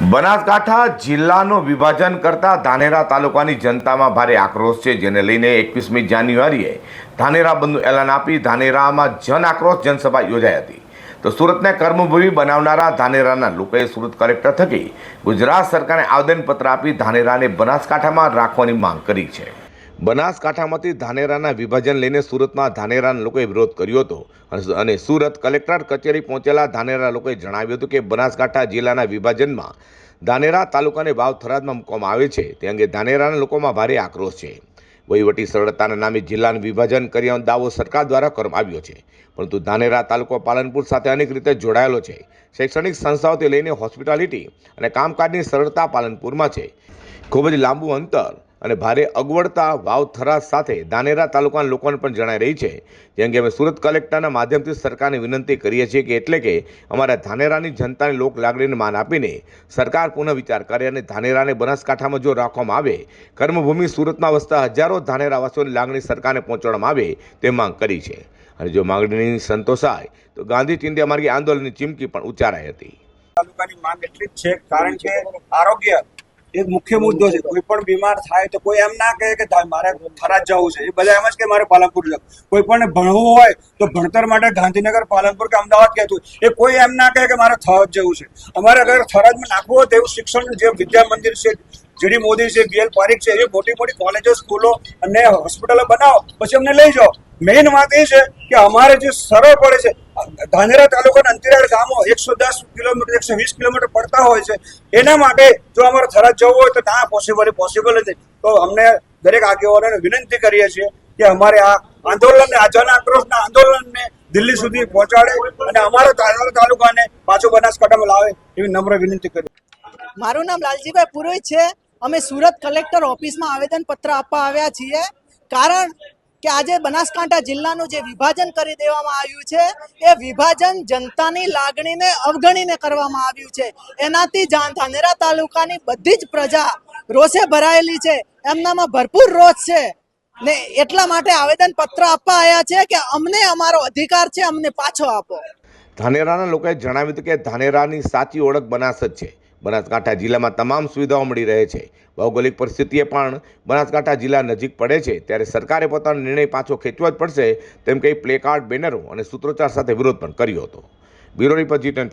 બનાસકાંઠા જિલ્લાનું વિભાજન કરતા ધાનેરા તાલુકાની જનતામાં ભારે આક્રોશ છે, જેને લઈને એકવીસમી જાન્યુઆરીએ ધાનેરા બંધનું એલાન આપી ધાનેરામાં જન આક્રોશ જનસભા યોજાઈ હતી. તો સુરતને કર્મભૂમિ બનાવનારા ધાનેરાના લોકોએ સુરત કલેક્ટર થકી ગુજરાત સરકારને આવેદનપત્ર આપી ધાનેરાને બનાસકાંઠામાં રાખવાની માંગ કરી છે. બનાસકાંઠામાંથી ધાનેરાના વિભાજન લઈને સુરતમાં ધાનેરાના લોકોએ વિરોધ કર્યો હતો. અને- સુરત કલેક્ટર કચેરી પહોંચેલા ધાનેરા લોકોએ જણાવ્યું હતું કે બનાસકાંઠા જિલ્લાના વિભાજનમાં ધાનેરા તાલુકાને વાવ થરાદમાં મૂકવામાં આવે છે. તે અંગે ધાનેરાના લોકોમાં ભારે આક્રોશ છે. વહીવટી સરળતાના નામે જિલ્લાનું વિભાજન કર્યાનો દાવો સરકાર દ્વારા કરવામાં આવ્યો છે. પરંતુ ધાનેરા તાલુકો પાલનપુર સાથે અનેક રીતે જોડાયેલો છે. શૈક્ષણિક સંસ્થાઓથી લઈને હોસ્પિટાલિટી અને કામકાજની સરળતા પાલનપુરમાં છે. ખૂબ જ લાંબુ અંતર અને ભારે અગવડતા વાવ થરાદ સાથે ધાનેરા તાલુકાના લોકોને પણ જણાઈ રહી છે. જે અંગે અમે સુરત કલેક્ટરના માધ્યમથી સરકારને વિનંતી કરીએ છીએ કે એટલે કે અમારા ધાનેરાની જનતાની લોક લાગણીને માન આપીને સરકાર પુનઃ વિચાર કરે અને ધાનેરાને બનાસકાંઠામાં જો રાખવામાં આવે, કર્મભૂમિ સુરતમાં વસતા હજારો ધાનેરાવાસીઓની લાગણી સરકારને પહોંચાડવામાં આવે તે માંગ કરી છે. અને જો માંગણીની સંતોષાય તો ગાંધી ચિંધ્યા માર્ગે આંદોલનની ચીમકી પણ ઉચ્ચારાઈ હતી. તાલુકાની માંગ એટલી જ છે, કારણ કે આરોગ્ય એક મુખ્ય મુદ્દો છે, કોઈ પણ બીમાર થાય તો કોઈ એમ ના કહે કે મારે ફરજ જવું છે. એ બધા એમ જ કે મારે પાલનપુર જવું. કોઈ પણ ભણવું હોય તો ભણતર માટે ગાંધીનગર, પાલનપુર કે અમદાવાદ કહેતું એ કોઈ એમ ના કહે કે મારે થરજ જવું છે. અમારે અગર થરજમાં નાખવું હોય તો એવું શિક્ષણ જે વિદ્યા મંદિર છે જીડી મોદી છે બીએલ પારીખ છે એવી મોટી મોટી કોલેજો, સ્કૂલો અને હોસ્પિટલો બનાવો, પછી અમને લઈ જાઓ. મેઇન વાત એ છે કે અમારે જે સરળ પડે છે ધાનેરા તાલુકાના અંતરિયાળ ગામો એકસો દસ કિલોમીટર, એકસો વીસ કિલોમીટર પડતા હોય છે. એના માટે જો અમારે થરાદ જવું હોય તો ના પોસિબલ પોસિબલ નથી તો અમને દરેક આગેવાનોને વિનંતી કરીએ છીએ કે અમારે આ આંદોલનને, આ જન આક્રોશના આંદોલનને દિલ્હી સુધી પહોંચાડે અને અમારા ધાનેરા તાલુકાને પાછો બનાસકાંઠામાં લાવે એવી નમ્ર વિનંતી કરી મારું નામ લાલજીભાઈ પુરોહિત છે. અમે સુરત કલેક્ટર ઓફિસમાં આવેદન પત્ર આપવા આવ્યા છીએ. કારણ કે આજે બનાસકાંઠા જિલ્લાનું જે વિભાજન કરી દેવામાં આવ્યું છે, એ વિભાજન જનતાની લાગણીને અવગણીને કરવામાં આવ્યું છે. એનાથી ધાનેરા તાલુકાની બધી જ પ્રજા રોષે ભરાયેલી છે. એમનામાં ભરપૂર રોષ છે. ને એટલા માટે આવેદન પત્ર આપવા આવ્યા છે કે અમને અમારો અધિકાર છે, અમને પાછો આપો. ધાનેરાના લોકોએ જણાવ્યું હતું કે ધાનેરાની સાચી ઓળખ બનાસ જ છે. બનાસકાંઠા જિલ્લામાં તમામ સુવિધાઓ મળી રહે છે. ભૌગોલિક પરિસ્થિતિએ પણ બનાસકાંઠા જિલ્લા નજીક પડે છે. ત્યારે સરકારે પોતાનો નિર્ણય પાછો ખેંચવો જ પડશે તેમ કહી પ્લેકાર્ડ, બેનરો અને સૂત્રોચ્ચાર સાથે વિરોધ પણ કર્યો હતો. બ્યુરો રિપોર્ટ જી ટેન